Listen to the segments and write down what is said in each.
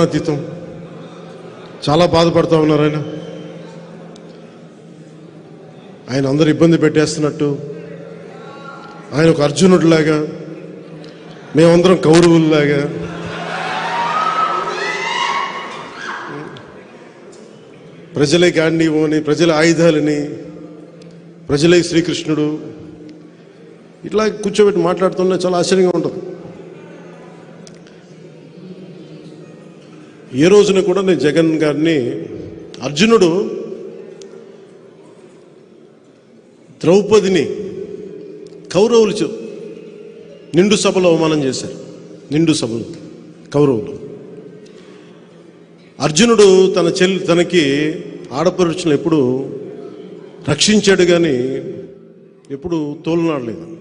అతీతం. చాలా బాధపడుతూ ఉన్నారు ఆయన. ఆయన అందరు ఇబ్బంది పెట్టేస్తున్నట్టు. ఆయన ఒక అర్జునుడిలాగా మేమందరం కౌరవుల్లాగా. ప్రజలే గాంధీవని ప్రజల ఆయుధాలని ప్రజలే శ్రీకృష్ణుడు. ఇట్లా కూర్చోబెట్టి మాట్లాడుతున్నా చాలా ఆశ్చర్యంగా ఉంటుంది. ఏ రోజున కూడా నేను జగన్ గారిని అర్జునుడు ద్రౌపదిని కౌరవులు నిండు సభలో అవమానం చేశారు. నిండు సభలో కౌరవులు. అర్జునుడు తన చెల్లి తనకి ఆడపరుచులు ఎప్పుడు రక్షించాడు కానీ ఎప్పుడు తోలునాడలేదు.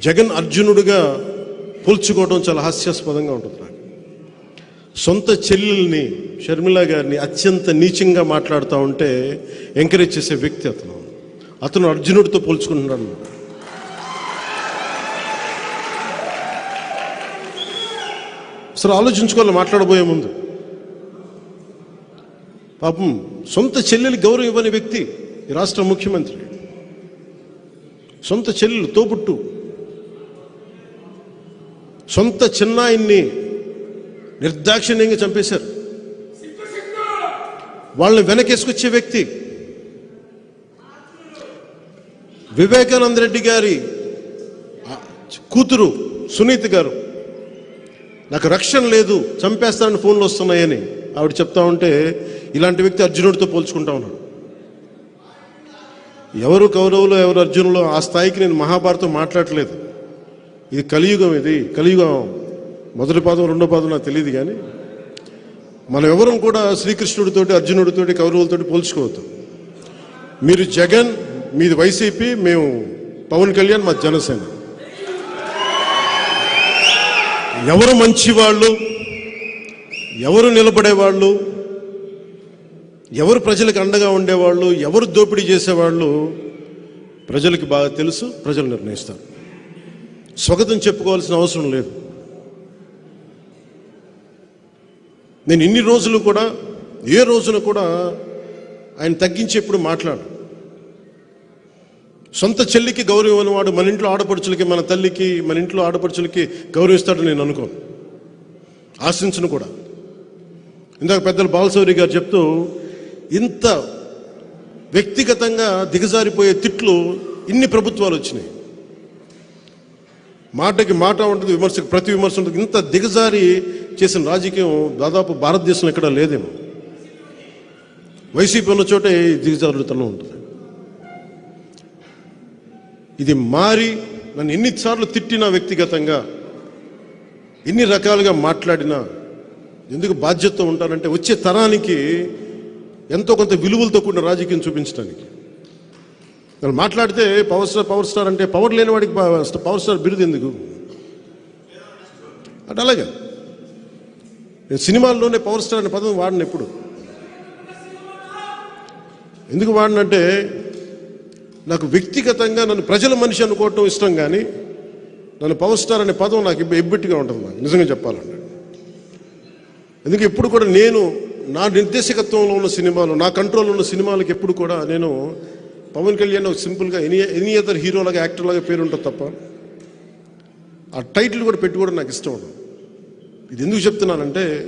జగన్ అర్జునుడిగా పోల్చుకోవడం చాలా హాస్యాస్పదంగా ఉంటుంది సొంత చెల్లెల్ని షర్మిల గారిని అత్యంత నీచంగా మాట్లాడుతూ ఉంటే ఎంకరేజ్ చేసే వ్యక్తి అతను. అతను అర్జునుడితో పోల్చుకుంటున్నాడు. అసలు ఆలోచించుకోవాలి మాట్లాడబోయే ముందు. పాపం సొంత చెల్లెలు గౌరవం ఇవ్వని వ్యక్తి ఈ రాష్ట్ర ముఖ్యమంత్రి. సొంత చెల్లెలు తోబుట్టు. సొంత చిన్నాయిన్ని నిర్దాక్షిణ్యంగా చంపేశారు. వాళ్ళని వెనకేసుకొచ్చే వ్యక్తి వివేకానంద రెడ్డి గారి కూతురు సునీత గారు. నాకు రక్షణ లేదు చంపేస్తానని ఫోన్లు వస్తున్నాయని ఆవిడ చెప్తా ఉంటే ఇలాంటి వ్యక్తి అర్జునుడితో పోల్చుకుంటా ఉన్నాడు. ఎవరు కౌరవులు ఎవరు అర్జునులు ఆ స్థాయికి నేను మహాభారతం మాట్లాడట్లేదు. ఇది కలియుగం ఇది కలియుగం. మొదటి పాదం రెండో పాదం నాకు తెలియదు కానీ మనం ఎవరం కూడా శ్రీకృష్ణుడితోటి అర్జునుడితోటి కౌరవులతోటి పోల్చుకోవద్దు. మీరు జగన్ మీది వైసీపీ మేము పవన్ కళ్యాణ్ మా జనసేన. ఎవరు మంచివాళ్ళు ఎవరు నిలబడేవాళ్ళు ఎవరు ప్రజలకు అండగా ఉండేవాళ్ళు ఎవరు దోపిడీ చేసేవాళ్ళు ప్రజలకు బాగా తెలుసు ప్రజలు నిర్ణయిస్తారు. స్వాగతం చెప్పుకోవాల్సిన అవసరం లేదు. నేను ఇన్ని రోజులు కూడా ఏ రోజున కూడా ఆయన తగ్గించేప్పుడు మాట్లాడు సొంత చెల్లికి గౌరవం అనేవాడు మన ఇంట్లో ఆడపడుచులకి మన తల్లికి మన ఇంట్లో ఆడపడుచులకి గౌరవిస్తాడని నేను అనుకోను. ఆశించను కూడా. ఇందాక పెద్దలు బాలశౌరి గారు చెప్తూ ఇంత వ్యక్తిగతంగా దిగజారిపోయే తిట్లు ఇన్ని ప్రభుత్వాలు వచ్చినాయి. మాటకి మాట ఉంటుంది విమర్శకు ప్రతి విమర్శ ఉంటుంది. ఇంత దిగజారి చేసిన రాజకీయం దాదాపు భారతదేశంలో ఎక్కడ లేదేమో. వైసీపీ ఉన్న చోటే దిగజారుడుతనం ఉంటుంది. ఇది మారి నన్ను ఎన్నిసార్లు తిట్టినా వ్యక్తిగతంగా ఎన్ని రకాలుగా మాట్లాడినా ఎందుకు బాధ్యత ఉంటానంటే వచ్చే తరానికి ఎంతో కొంత విలువలతో కూడిన రాజకీయం చూపించడానికి. నన్ను మాట్లాడితే పవర్ స్టార్ పవర్ స్టార్ అంటే పవర్ లేని వాడికి పవర్ స్టార్ బిరుదు ఎందుకు? అంటే అలాగే. సినిమాల్లోనే పవర్ స్టార్ అనే పదం వాడిన ఎప్పుడు? ఎందుకు వాడినంటే నాకు వ్యక్తిగతంగా నన్ను ప్రజల మనిషి అనుకోవటం ఇష్టం కానీ నన్ను పవర్ స్టార్ అనే పదం నాకు ఎబ్బెట్టుగా ఉంటుంది నాకు నిజంగా చెప్పాలంటే. ఎందుకు ఎప్పుడు కూడా నేను నా నిర్దేశకత్వంలో ఉన్న సినిమాలు నా కంట్రోల్లో ఉన్న సినిమాలకు ఎప్పుడు కూడా నేను పవన్ కళ్యాణ్ ఒక సింపుల్గా ఎనీ ఎనీ అదర్ హీరోలాగా యాక్టర్లాగా పేరు ఉంటుంది తప్ప ఆ టైటిల్ కూడా పెట్టుకోవడం నాకు ఇష్టం ఉండదు. ఇది ఎందుకు చెప్తున్నానంటే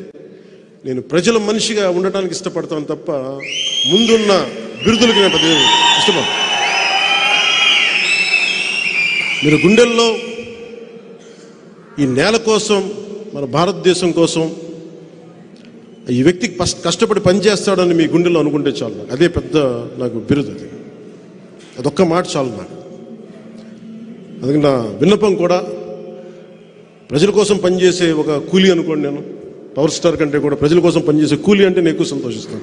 నేను ప్రజల మనిషిగా ఉండటానికి ఇష్టపడతాను తప్ప ముందున్న బిరుదులకి నేను పెద్దగా ఇష్టపడను మీరు గుండెల్లో ఈ నేల కోసం మన భారతదేశం కోసం ఈ వ్యక్తికి కష్టపడి పనిచేస్తాడని మీ గుండెల్లో అనుకుంటే చాలు నాకు. అదే పెద్ద నాకు బిరుదు అది. అదొక్క మాట చాలు నాకు. అందుకని నా విన్నపం కూడా ప్రజల కోసం పనిచేసే ఒక కూలీ అనుకోండి నేను. పవర్ స్టార్ కంటే కూడా ప్రజల కోసం పనిచేసే కూలీ అంటే నేను ఎక్కువ సంతోషిస్తాను.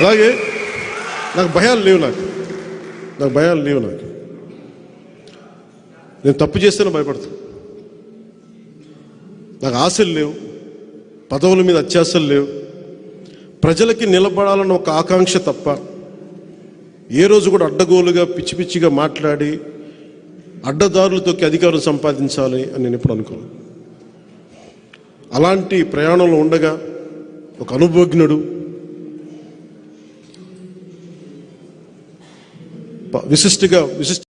అలాగే నాకు భయాలు లేవు నాకు. నాకు భయాలు లేవు నాకు. నేను తప్పు చేస్తేనే భయపడతాను నాకు ఆశలు లేవు. పదవుల మీద అత్యాశలు లేవు. ప్రజలకి నిలబడాలన్న ఒక ఆకాంక్ష తప్ప ఏ రోజు కూడా అడ్డగోలుగా పిచ్చి పిచ్చిగా మాట్లాడి అడ్డదారులు తొక్కి అధికారం సంపాదించాలి అని నేను ఎప్పుడు అనుకోను. అలాంటి ప్రయాణంలో ఉండగా ఒక అనుభవజ్ఞుడు విశిష్టగా విశిష్ట